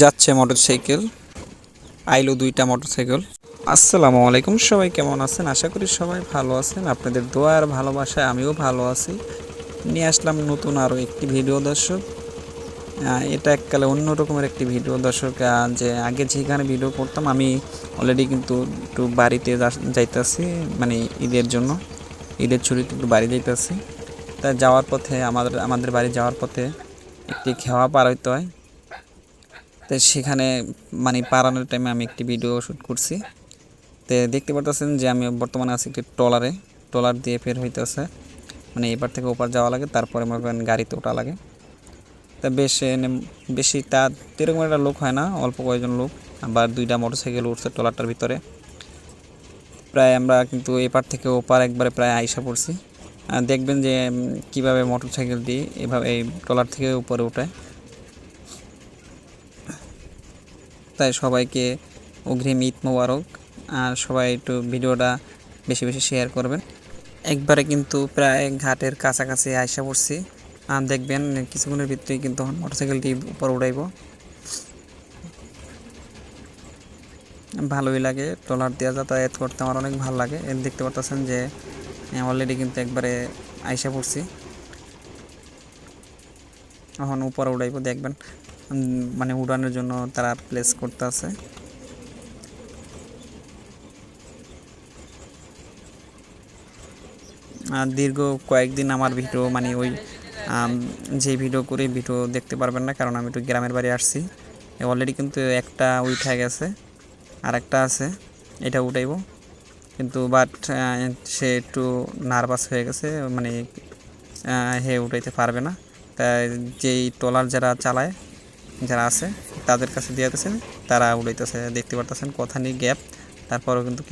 যাচ্ছে মোটরসাইকেল। আইলো দুইটা মোটরসাইকেল। আসসালামু আলাইকুম, সবাই কেমন আছেন? আশা করি সবাই ভালো আছেন। আপনাদের দোয়া আর ভালোবাসায় আমিও ভালো আছি। নিয়ে আসলাম নতুন আরও একটি ভিডিও, দর্শক। এটা এককালে অন্য রকমের একটি ভিডিও, দর্শক। যে আগে যেখানে ভিডিও করতাম, আমি অলরেডি কিন্তু একটু বাড়িতে যাইতাছি মানে ঈদের জন্য। ঈদের ছুটিতে একটু বাড়ি যাইতাছি। তা যাওয়ার পথে, আমাদের আমাদের বাড়ি যাওয়ার পথে একটি খেওয়া পার হইতে হয়। তো সেখানে মানে পারানোর টাইমে আমি একটি ভিডিও শ্যুট করছি। তো দেখতে পারতেছেন যে আমি বর্তমানে আছি একটি ট্রলারে। ট্রলার দিয়ে ফের হইতেছে। মানে এপার থেকে ওপার যাওয়া লাগে, তারপরে মনে করেন গাড়িতে ওঠা লাগে। তা বেশ বেশি তা এরকম একটা লোক হয় না, অল্প কয়েকজন লোক। আবার দুইটা মোটরসাইকেল উঠছে ট্রলারটার ভিতরে। প্রায় আমরা কিন্তু এপার থেকে ওপার একবারে প্রায় আইসা পড়ছি। দেখবেন যে কীভাবে মোটরসাইকেল দিয়ে এভাবে এই ট্রলার থেকে উপরে ওঠায় তাই সবাইকে অগ্রিম ঈদ মোবারক। আর সবাই একটু ভিডিওটা বেশি বেশি শেয়ার করবেন। একবারে কিন্তু প্রায় ঘাটের কাছাকাছি আইসা পড়ছি। আর দেখবেন কিছুক্ষণের ভিতরেই কিন্তু মোটরসাইকেলটি উপর উঠাইব ভালোই লাগে, ট্রলার দিয়ে যাতায়াত করতে আমার অনেক ভালো লাগে। এর দেখতে পারতেছেন যে অলরেডি কিন্তু একবারে আয়সা পড়ছি। এখন উপরে উঠাইব দেখবেন। মানে উড়ানোর জন্য তারা প্লেস করতে আছে। দীর্ঘ কয়েকদিন আমার ভিডিও মানে ওই যে ভিডিও করে ভিডিও দেখতে পারবেন না, কারণ আমি একটু গ্রামের বাড়ি আসছি। অলরেডি কিন্তু একটা উঠে গেছে আর একটা আছে, এটা উঠাইব। কিন্তু বাট সে একটু নার্ভাস হয়ে গেছে মানে হে উঠাইতে পারবে না। তাই যেই ট্রলার যারা চালায় যারা আছে, তাদের কাছে দিয়ে দিয়েছেন, তারা উড়াইতেছে, দেখতে পারতেছেন, কথা নিয়ে গ্যাপ। তারপরেও কিন্তু